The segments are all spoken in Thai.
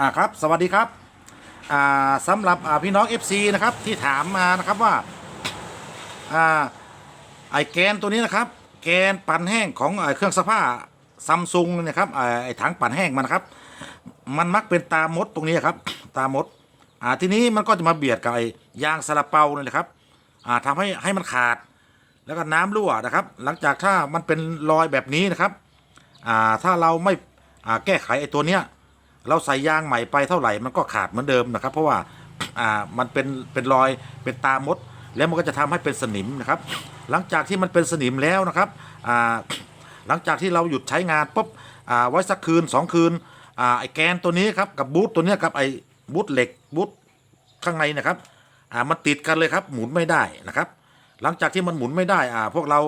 อ่าครับ สวัสดีครับ อ่าสำหรับอ่าพี่น้อง FC นะครับที่ถามมานะครับว่า อ่าไอแกนตัวนี้นะครับ แกนปั่นแห้งของไอเครื่องซักผ้าซัมซุงนะครับไอไอถังปั่นแห้งมันนะครับ มันมักเป็นตามดตรงนี้ครับ ตามด อ่าทีนี้มันก็จะมาเบียดกับไอยางซาลาเปาเนี่ยนะครับ อ่าทำให้ให้มันขาด แล้วก็น้ำรั่วนะครับ หลังจากถ้ามันเป็นรอยแบบนี้นะครับ อ่าถ้าเราไม่อ่าแก้ไขไอตัวเนี้ย เราใส่ยางใหม่ไปเท่าไหร่มันก็ขาดเหมือนเดิมนะครับ เพราะว่าอ่ามันเป็นเป็นรอยเป็นตามด แล้วมันก็จะทำให้เป็นสนิมนะครับ หลังจากที่มันเป็นสนิมแล้วนะครับอ่าหลังจากที่เราหยุดใช้งานปุ๊บอ่าไว้สักคืนสองคืนอ่าไอ้แกนตัวนี้ครับกับบูทตัวนี้ยครับไอ้บูทเหล็กบูทข้างในนะครับอ่ามันติดกันเลยครับหมุนไม่ได้นะครับ หลังจากที่มันหมุนไม่ได้อ่าพวกเรา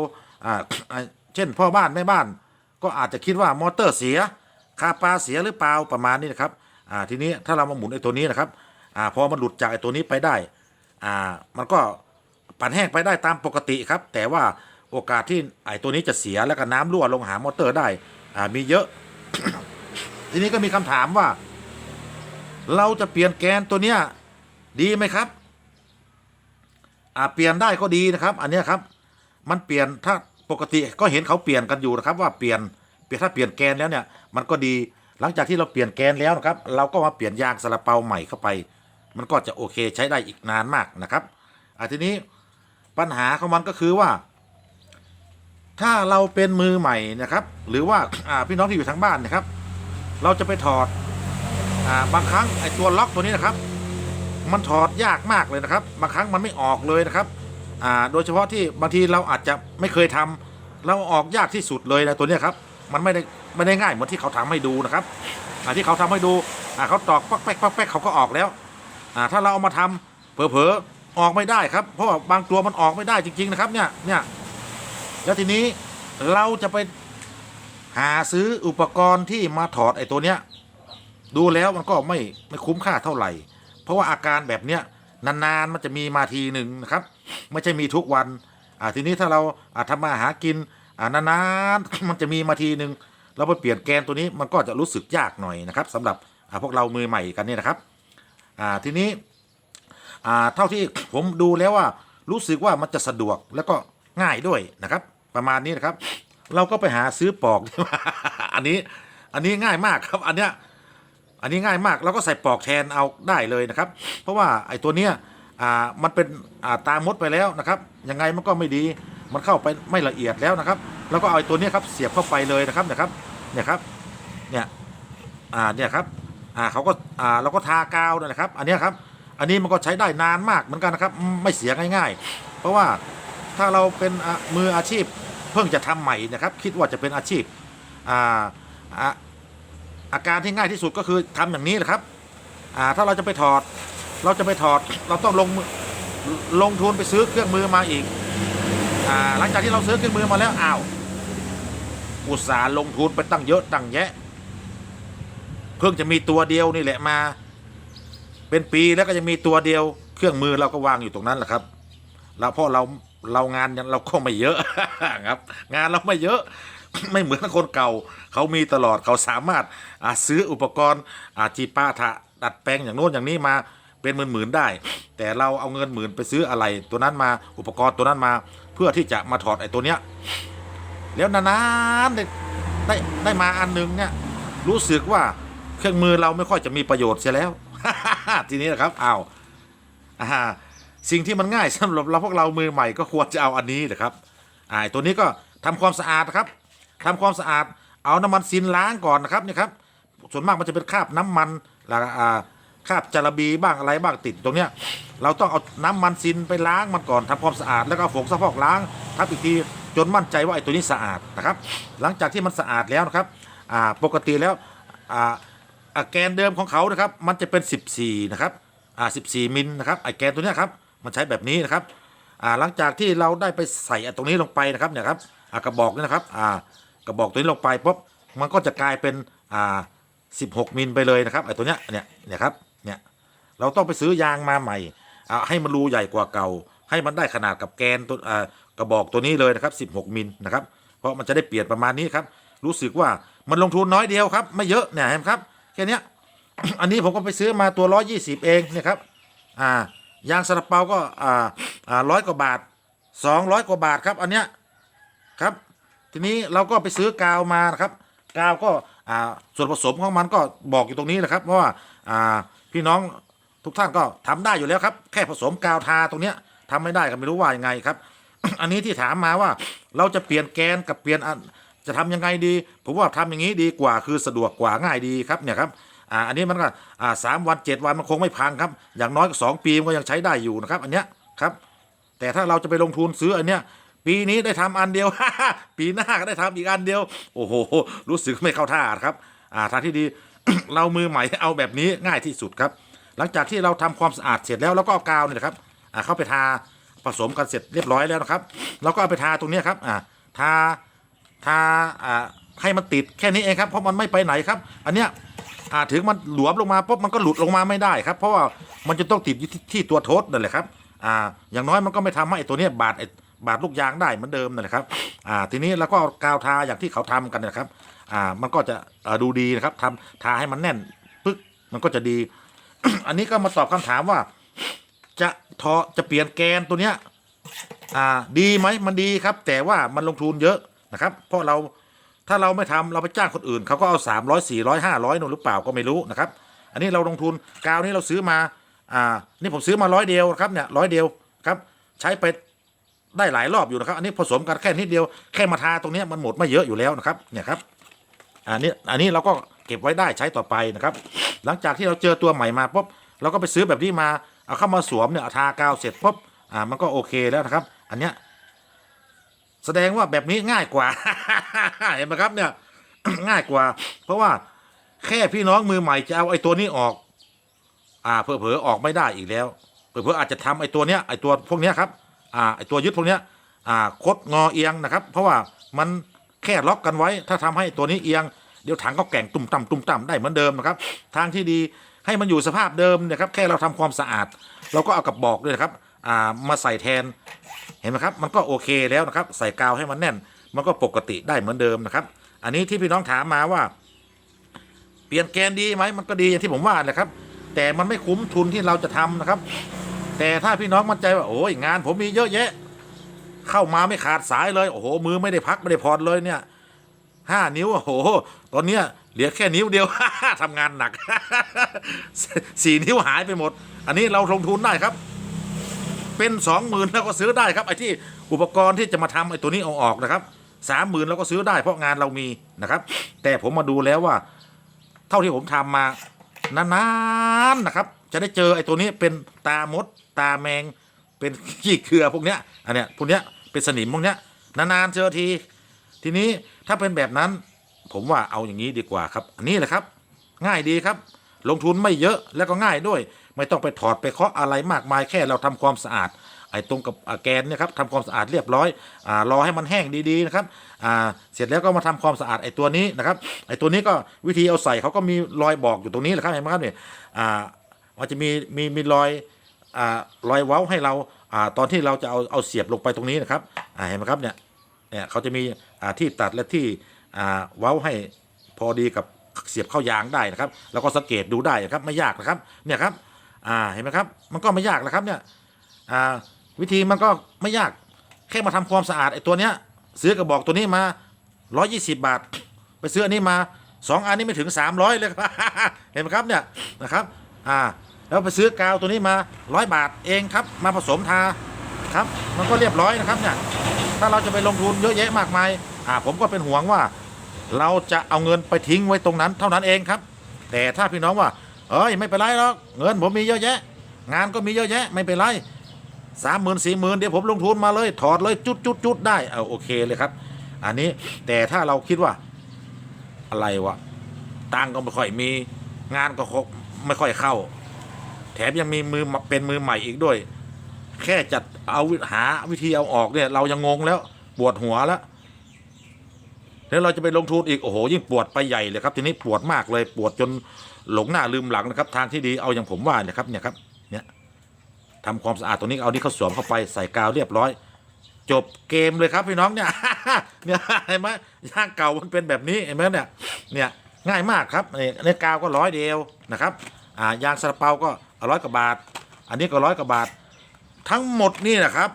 อ่าเช่นพ่อบ้านแม่บ้าน ก็อาจจะคิดว่ามอเตอร์เสีย คาปลาเสียหรือเปล่าประมาณนี้นะครับอ่าทีนี้ถ้าเรามาหมุนไอ้ตัวนี้นะครับอ่าพอมันหลุดจากไอ้ตัวนี้ไปได้อ่ามันก็ปั่นแห้งไปได้ตามปกติครับ แต่ว่าโอกาสที่ไอ้ตัวนี้จะเสียแล้วก็น้ำรั่วลงหามอเตอร์ได้อ่ามีเยอะ ทีนี้ก็มีคำถามว่า เราจะเปลี่ยนแกนตัวเนี้ยดีไหมครับอ่าเปลี่ยนได้ก็ดีนะครับ อันนี้ครับ มันเปลี่ยนถ้าปกติก็เห็นเขาเปลี่ยนกันอยู่นะครับ ว่าเปลี่ยนี่ยถ้าเปลี่ยนแกนแล้วเนี่ยมันก็ดีหลังจากที่เราเปลี่ยนแกนแล้วนะครับ เราก็มาเปลี่ยนยางซาลาเปาใหม่เข้าไป มันก็จะโอเคใช้ได้อีกนานมากนะครับอ่าทีนี้ปัญหาของมันก็คือว่า ถ้าเราเป็นมือใหม่นะครับ หรือว่าพี่น้องที่อยู่ทางบ้านนะครับ เราจะไปถอดอบางครั้งไอ้ตัวล็อกตัวนี้นะครับ มันถอดยากมากเลยนะครับ บางครั้งมันไม่ออกเลยนะครับโดยเฉพาะที่บางทีเราอาจจะไม่เคยทำเราออกยากที่สุดเลยนะตัวนี้ครับ มันไม่ได้ไม่ได้ง่ายเหมือนที่เขาทำให้ดูนะครับอ่าที่เขาทำให้ดูอ่าเขาตอกปักแป๊กปักแป๊กเขาก็ออกแล้วอ่าถ้าเราเอามาทำเผลอๆออกไม่ได้ครับ เพราะว่าบางตัวมันออกไม่ได้จริง ๆ นะครับ เนี่ยเนี่ยแล้วทีนี้เราจะไปหาซื้ออุปกรณ์ที่มาถอดไอ้ตัวเนี้ยดูแล้วมันก็ไม่ไม่คุ้มค่าเท่าไหร่ เพราะว่าอาการแบบเนี้ยนานๆมันจะมีมาทีหนึ่งนะครับ ไม่ใช่มีทุกวันอ่าทีนี้ถ้าเราอาทำมาหากิน อ่านานๆมันจะมีมาทีหนึ่งเราไปเปลี่ยนแกนตัวนี้มันก็จะรู้สึกยากหน่อยนะครับสำหรับพวกเรามือใหม่กันเนี่ยนะครับอ่าทีนี้อ่าเท่าที่ผมดูแล้วว่ารู้สึกว่ามันจะสะดวกแล้วก็ง่ายด้วยนะครับ ประมาณนี้นะครับ เราก็ไปหาซื้อปอกอันนี้อันนี้ง่ายมากครับ อันเนี้ยอันนี้ง่ายมากเราก็ใส่ปลอกแทนเอาได้เลยนะครับ เพราะว่าไอ้ตัวเนี้ยอ่ามันเป็นอ่าตามดไปแล้วนะครับยังไงมันก็ไม่ดี มันเข้าไปไม่ละเอียดแล้วนะครับ แล้วก็เอาตัวนี้ครับเสียบเข้าไปเลยนะครับเนี่ยครับเนี่ยครับเนี่ยอ่าเนี่ยครับอ่าเขาก็อ่าเราก็ทากาวนะครับ อันนี้ครับ อันนี้มันก็ใช้ได้นานมากเหมือนกันนะครับ ไม่เสียง่าย ๆ เพราะว่าถ้าเราเป็นอะมืออาชีพเพิ่งจะทำใหม่นะครับ คิดว่าจะเป็นอาชีพอ่าอ่าอาการที่ง่ายที่สุดก็คือทำอย่างนี้แหละครับอ่าถ้าเราจะไปถอด เราจะไปถอดเราต้องลงมือลงทุนไปซื้อเครื่องมือมาอีก หลังจากที่เราซื้อเครื่องมือมาแล้วอ้าวอุตสาห์ลงทุนไปตั้งเยอะตั้งแยะ เพิ่งจะมีตัวเดียวนี่แหละมา เป็นปีแล้วก็ยังมีตัวเดียว เครื่องมือเราก็วางอยู่ตรงนั้นแหละครับแล้วเพราะเราเรางานยังเราก็ไม่เยอะครับ งานเราไม่เยอะไม่เหมือนคนเก่า เขามีตลอดเขาสามารถอาซื้ออุปกรณ์อาจีป้าทะดัดแปลงอย่างโน้นอย่างนี้มาเป็นหมื่นๆได้ แต่เราเอาเงินหมื่นไปซื้ออะไร ตัวนั้นมาอุปกรณ์ตัวนั้นมา เพื่อที่จะมาถอดไอ้ตัวเนี้ยแล้วนานๆได้ได้ได้มาอันหนึงเนี่ย รู้สึกว่าเครื่องมือเราไม่ค่อยจะมีประโยชน์เสียแล้ว ทีนี้นะครับอ้าวอ่าสิ่งที่มันง่ายสำหรับเราพวกเรามือใหม่ก็ควรจะเอาอันนี้แหละครับอ่าตัวนี้ก็ทำความสะอาดครับทำความสะอาดเอาน้ำมันซินล้างก่อนนะครับนี่ครับส่วนมากมันจะเป็นคราบน้ำมันแล้วอ่า คราบจาระบีบ้างอะไรบ้างติดตรงเนี้ย เราต้องเอาน้ำมันซินไปล้างมันก่อนทำความสะอาดแล้วก็เอาผงซักฟอกล้างทับอีกทีจนมั่นใจว่าไอ้ตัวนี้สะอาดนะครับ หลังจากที่มันสะอาดแล้วนะครับปกติแล้วแกนเดิมของเขานะครับ มันจะเป็น 14 นะครับอ่า14 มิลนะครับไอ้แกนตัวเนี้ยครับมันใช้แบบนี้นะครับหลังจากที่เราได้ไปใส่ไอตรงนี้ลงไปนะครับเนี่ยครับกระบอกนี่นะครับกระบอกตัวนี้ลงไปปุ๊บมันก็จะกลายเป็น16 มิลไปเลยนะครับไอ้ตัวเนี้ยเนี่ยเนี่ยครับ เนี่ยเราต้องไปซื้อยางมาใหม่อ่าให้มันรูใหญ่กว่าเก่า ให้มันได้ขนาดกับแกนตัวอ่ากระบอกตัวนี้เลยนะครับ16มิลนะครับเพราะมันจะได้เปลี่ยนประมาณนี้ครับรู้สึกว่ามันลงทุนน้อยเดียวครับ ไม่เยอะเนี่ยเห็นครับแค่นี้อันนี้ผมก็ไปซื้อมาตัวร้อยยี่สิบเองเนี่ยครับอ่ายางซาลาเปาก็อ่าอ่าร้อยกว่าบาทสองร้อยกว่าบาทครับ อันเนี้ยครับทีนี้เราก็ไปซื้อกาวมานะครับ กาวก็อ่าส่วนผสมของมันก็บอกอยู่ตรงนี้นะครับเพราะว่าอ่า พี่น้องทุกท่านก็ทำได้อยู่แล้วครับ แค่ผสมกาวทาตรงเนี้ยทำไม่ได้ก็ไม่รู้ว่ายังไงครับ อันนี้ที่ถามมาว่าเราจะเปลี่ยนแกนกับเปลี่ยนจะทำยังไงดี ผมว่าทำอย่างนี้ดีกว่าคือสะดวกกว่าง่ายดีครับเนี่ยครับอ่าอันนี้มันก็อ่าสามวันเจ็ดวันมันคงไม่พังครับ อย่างน้อยก็สองปีมันก็ยังใช้ได้อยู่นะครับ อันเนี้ยครับแต่ถ้าเราจะไปลงทุนซื้ออันเนี้ยปีนี้ได้ทำอันเดียว ปีหน้าก็ได้ทำอีกอันเดียว โอ้โห รู้สึกไม่เข้าท่าครับ อ่าทางที่ดี เรามือใหม่เอาแบบนี้ง่ายที่สุดครับ หลังจากที่เราทำความสะอาดเสร็จแล้วเราก็เอากาวเนี่ยนะครับอ่าเข้าไปทาผสมกันเสร็จเรียบร้อยแล้วนะครับเราก็เอาไปทาตรงนี้ครับอ่าทาทาอ่าให้มันติดแค่นี้เองครับเพราะมันไม่ไปไหนครับ อันเนี้ยถึงมันหลวมลงมาปุ๊บมันก็หลุดลงมาไม่ได้ครับ เพราะว่ามันจะต้องติดอยู่ที่ทตัวโทษนั่นแหละครับอ่าอย่างน้อยมันก็ไม่ทำให้ตัวเนี้ยบาด บาดลูกยางได้เหมือนเดิมนั่นแหละครับอ่าทีนี้เราก็กาวทาอย่างที่เขาทำกันนะครับอ่ามันก็จะดูดีนะครับทำทาให้มันแน่นปึ๊กมันก็จะดี อันนี้ก็มาตอบคำถามว่า จะทอจะเปลี่ยนแกนตัวเนี้ยอ่าดีไหมมันดีครับ แต่ว่ามันลงทุนเยอะนะครับ เพราะเราถ้าเราไม่ทำเราไปจ้างคนอื่นเขาก็เอาสามร้อยสี่ร้อยห้าร้อยนู่นหรือเปล่าก็ไม่รู้นะครับ อันนี้เราลงทุนกาวนี้เราซื้อมาอ่านี่ผมซื้อมาร้อยเดียวครับเนี่ยร้อยเดียวครับ ใช้ไป ได้หลายรอบอยู่นะครับ อันนี้ผสมกันแค่นิดเดียวแค่มาทาตรงนี้มันหมดไม่เยอะอยู่แล้วนะครับเนี่ยครับอันนี้อันนี้เราก็เก็บไว้ได้ใช้ต่อไปนะครับ หลังจากที่เราเจอตัวใหม่มาปุ๊บเราก็ไปซื้อแบบนี้มาเอาเข้ามาสวมเนี่ยาทากาวเสร็จปุ๊บอ่ามันก็โอเคแล้วนะครับ อันเนี้ยแสดงว่าแบบนี้ง่ายกว่าเห็นไหมครับเนี่ยง่ายกว่า เพราะว่าแค่พี่น้องมือใหม่จะเอาไอ้ตัวนี้ออก อ่าเผลอๆออกไม่ได้อีกแล้วเผลอๆอาจจะทำไอ้ตัวเนี้ยไอ้ตัวพวกเนี้ยครับ อ่าไอ้ตัวยึดพวกเนี้ยอ่าคดงอเอียงนะครับ เพราะว่ามันแค่ล็อกกันไว้ ถ้าทำให้ตัวนี้เอียงเดี๋ยวถังก็แก่งตุ่มต่ำตุ่มต่ำได้เหมือนเดิมนะครับ ทางที่ดีให้มันอยู่สภาพเดิมเนะครับ แค่เราทำความสะอาด เราก็เอากระบอกด้วยนะครับอ่ามาใส่แทนเห็นไหมครับมันก็โอเคแล้วนะครับ ใส่กาวให้มันแน่น มันก็ปกติได้เหมือนเดิมนะครับ อันนี้ที่พี่น้องถามมาว่า เปลี่ยนแกนดีไหมมันก็ดีอย่างที่ผมว่าแหละครับ แต่มันไม่คุ้มทุนที่เราจะทำนะครับ แต่ถ้าพี่น้องมั่นใจว่าโอ้ยงาน ผมมีเยอะแยะ เข้ามาไม่ขาดสายเลยโอ้โหมือไม่ได้พักไม่ได้ผ่อนเลยเนี่ยห้านิ้วโอ้โห ตอนเนี้ยเหลือแค่นิ้วเดียวทำงานหนักสี่นิ้วหายไปหมด อันนี้เราลงทุนได้ครับ เป็นสองหมื่นแล้วก็ซื้อได้ครับไอ้ที่อุปกรณ์ที่จะมาทำไอ้ตัวนี้เอาออกนะครับสามหมื่นเราก็ซื้อได้เพราะงานเรามีนะครับ แต่ผมมาดูแล้วว่า เท่าที่ผมทำมานานๆนะครับ จะได้เจอไอ้ตัวนี้เป็นตามด ตาแมง เป็นขี้เคือพวกเนี้ยอันเนี้ยพวกเนี้ยเป็นสนิมพวกเนี้ยนานๆเจอที ทีนี้ถ้าเป็นแบบนั้น ผมว่าเอาอย่างนี้ดีกว่าครับ อันนี้แหละครับ ง่ายดีครับ ลงทุนไม่เยอะแล้วก็ง่ายด้วย ไม่ต้องไปถอดไปเคาะอะไรมากมายแค่เราทำความสะอาดไอ้ตรงกับแกนเนี่ยครับทำความสะอาดเรียบร้อยอ่ารอให้มันแห้งดีๆนะครับอ่าเสร็จแล้วก็มาทำความสะอาดไอ้ตัวนี้นะครับไอ้ตัวนี้ก็วิธีเอาใส่เขาก็มีรอยบอกอยู่ตรงนี้แหละครับเห็นไหมครับเนี่ยอ่ามันจะมีมีมีรอย อ่ารอยเว้าให้เราอ่าตอนที่เราจะเอาเอาเสียบลงไปตรงนี้นะครับอ่าเห็นไหมครับเนี่ยเนี่ยเขาจะมีอ่าที่ตัดและที่อ่าเว้าให้พอดีกับเสียบเข้ายางได้นะครับ แล้วก็สังเกตดูได้นะครับไม่ยากนะครับเนี่ยครับอ่าเห็นไหมครับมันก็ไม่ยากนะครับเนี่ยอ่าวิธีมันก็ไม่ยากแค่มาทำความสะอาดไอ้ตัวเนี้ยซื้อกระบอกตัวนี้มา 120 บาท ไปซื้ออันนี้มาสองอันนี้ไม่ถึง 300 เลยครับ เห็นไหมครับเนี่ยนะครับ อ่า แล้วไปซื้อกาวตัวนี้มา100บาทเองครับ มาผสมทาครับ มันก็เรียบร้อยนะครับเนี่ยถ้าเราจะไปลงทุนเยอะแยะมากมายอ่าผมก็เป็นห่วงว่า เราจะเอาเงินไปทิ้งไว้ตรงนั้นเท่านั้นเองครับ แต่ถ้าพี่น้องว่า เอ้ยไม่เป็นไรหรอกเงินผมมีเยอะแยะ งานก็มีเยอะแยะ ไม่เป็นไรสามหมื่นสี่หมื่นเดี๋ยวผมลงทุนมาเลยถอดเลยจุดจุดจุดได้เอาโอเคเลยครับ อันนี้แต่ถ้าเราคิดว่าอะไรวะตังก็ไม่ค่อยมีงานก็ไม่ค่อยเข้า แถมยังมีมือเป็นมือใหม่อีกด้วย แค่จัดเอาหาวิธีเอาออกเนี่ย เรายังงงแล้วปวดหัวแล้วแล้วเราจะไปลงทุนอีกโอ้โหยิ่งปวดไปใหญ่เลยครับทีนี้ปวดมากเลยปวดจนหลงหน้าลืมหลังนะครับ ทางที่ดีเอาอย่างผมว่านี่ครับเนี่ยครับเนี่ยทำความสะอาดตรงนี้เอานี่เขาสวมเข้าไปใส่กาวเรียบร้อย จบเกมเลยครับพี่น้องเนี่ยเนี่ยเห็นไหมย่างเก่ามันเป็นแบบนี้เห็นไหมเนี่ยเนี่ยง่ายมากครับนี่ในกาวก็ร้อยเดียวนะครับอ่ายางซาลาเปาก็ ร้อยกว่าบาท อันนี้ก็ร้อยกว่าบาท ทั้งหมดนี่นะครับ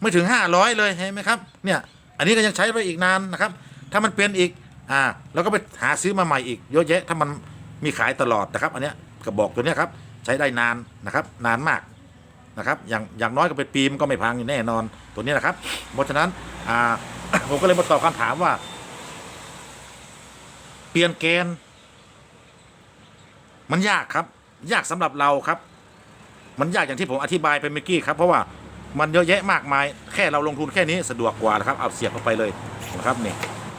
ไม่ถึง500เลยเห็นไหมครับเนี่ยอันนี้ก็ยังใช้ไปอีกนานนะครับ ถ้ามันเป็นอีกอ่าแล้วก็ไปหาซื้อมาใหม่อีกเยอะแยะถ้ามันมีขายตลอดนะครับ อันเนี้ยกระบอกตัวเนี้ยครับใช้ได้นานนะครับ นานมากนะครับอย่างอย่างน้อยก็เป็นปีมันก็ไม่พังแน่นอนตัวนี้นะครับ เพราะฉะนั้นอ่าผมก็เลยมาตอบคำถามว่า เปลี่ยนแกนมันยากครับ ยากสำหรับเราครับ มันยากอย่างที่ผมอธิบายไปเมื่อกี้ครับ เพราะว่ามันเยอะแยะมากมาย แค่เราลงทุนแค่นี้สะดวกกว่านะครับ เอาเสียบเข้าไปเลยนะครับนี่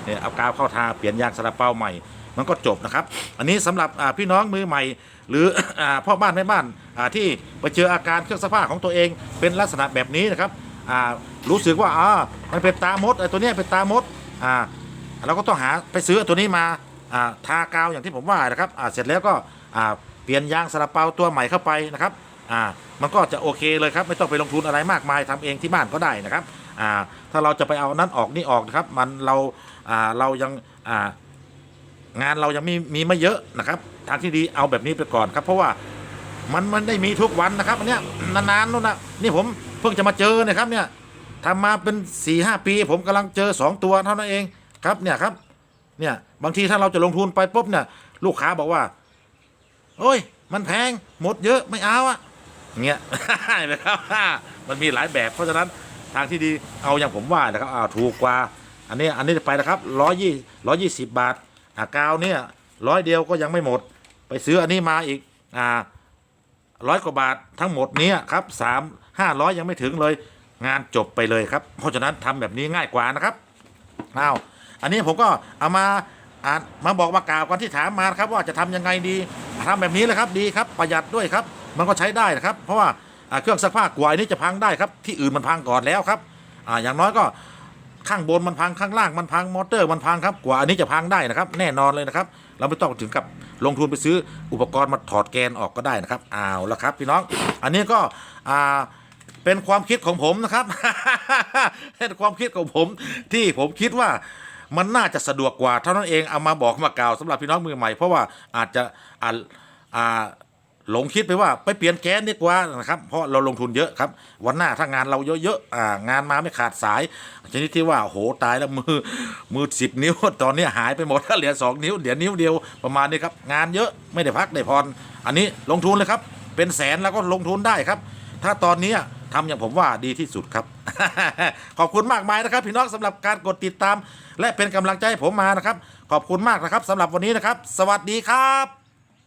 เนี่ยเอากาวเข้าทาเปลี่ยนยางสลับเป้าใหม่ มันก็จบนะครับ อันนี้สำหรับพี่น้องมือใหม่ หรืออพ่อบ้านแม่บ้านาที่ไปเจออาการเครื่องซักผ้าของตัวเอง เป็นลักษณะแบบนี้นะครับรู้สึกว่าอ่ามันเป็นตามดไอ้ตัวเนี้ยเป็นตามดอ่าเราก็ต้องหาไปซื้อตัวนี้มาอ่าทากาวอย่างที่ผมว่านะครับอ่าเสร็จแล้วก็อ่า เปลี่ยนยางสลับเปาตัวใหม่เข้าไปนะครับอ่ามันก็จะโอเคเลยครับไม่ต้องไปลงทุนอะไรมากมายทำเองที่บ้านก็ได้นะครับอ่าถ้าเราจะไปเอานั้นออกนี่ออกนะครับ มันเราอ่าเรายังอ่างานเรายังมีมีไม่เยอะนะครับ ทางที่ดีเอาแบบนี้ไปก่อนครับ เพราะว่ามันมันได้มีทุกวันนะครับอันเนี้ยนานๆนู่นนะนี่ผมเพิ่งจะมาเจอนะครับเนี่ยทำมาเป็น4ี่หปี ผมกำลังเจอ 2 ตัวเท่านั้นเองครับเนี่ยครับเนี่ยบางทีถ้าเราจะลงทุนไปปุ๊บเนี่ยลูกค้าบอกว่า โอ้ย มันแพงหมดเยอะไม่เอาอะเงี้ยนไหมครับมันมีหลายแบบเพราะฉะนั้นทางที่ดีเอาอย่างผมว่านะครับเอาถูกกว่า อันนี้อันนี้ไปนะครับร้อยยี่ร้อยยี่สิบบาทอ่ากาวเนี่ยร้อยเดียวก็ยังไม่หมด ไปซื้ออันนี้มาอีกอ่าร้อยกว่าบาททั้งหมดเนี้ยครับสามห้าร้อยยังไม่ถึงเลยงานจบไปเลยครับ เพราะฉะนั้นทำแบบนี้ง่ายกว่านะครับอ้าวอันนี้ผมก็เอามาอ่านมาบอกมากล่าวกันที่ถามมาครับว่าจะทำยังไงดี ทำแบบนี้เลยครับดีครับประหยัดด้วยครับ มันก็ใช้ได้นะครับ เพราะว่าเครื่องซักผ้ากว่านี้จะพังได้ครับ ที่อื่นมันพังก่อนแล้วครับออย่างน้อยก็ข้างบนมันพังข้างล่างมันพังมอเตอร์มันพังครับกว่าอันนี้จะพังได้นะครับ แน่นอนเลยนะครับ เราไม่ต้องถึงกับลงทุนไปซื้ออุปกรณ์มาถอดแกนออกก็ได้นะครับเอาละครับพี่น้อง อันนี้ก็อ่าเป็นความคิดของผมนะครับเป็นความคิดของผมที่ผมคิดว่า มันน่าจะสะดวกกว่าเท่านั้นเองเอามาบอกมากล่าวสำหรับพี่น้องมือใหม่ เพราะว่าอาจจะอ่าอ่าหลงคิดไปว่าไปเปลี่ยนแก๊สดีกว่านะครับ เพราะเราลงทุนเยอะครับ วันหน้าถ้างานเราเยอะๆอ่างานมาไม่ขาดสาย ชนิดที่ว่าโหตายแล้วมือมือสิบนิ้ว ตอนนี้หายไปหมดเหลือสองนิ้วเหลือนิ้วเดียวประมาณนี้ครับ งานเยอะไม่ได้พักได้พรอันนี้ลงทุนเลยครับ เป็นแสนแล้วก็ลงทุนได้ครับ ถ้าตอนนี้ทำอย่างผมว่าดีที่สุดครับ ขอบคุณมากมายนะครับ พี่น้องสำหรับการกดติดตาม และเป็นกำลังใจให้ผมมานะครับ ขอบคุณมากนะครับสำหรับวันนี้นะครับ สวัสดีครับ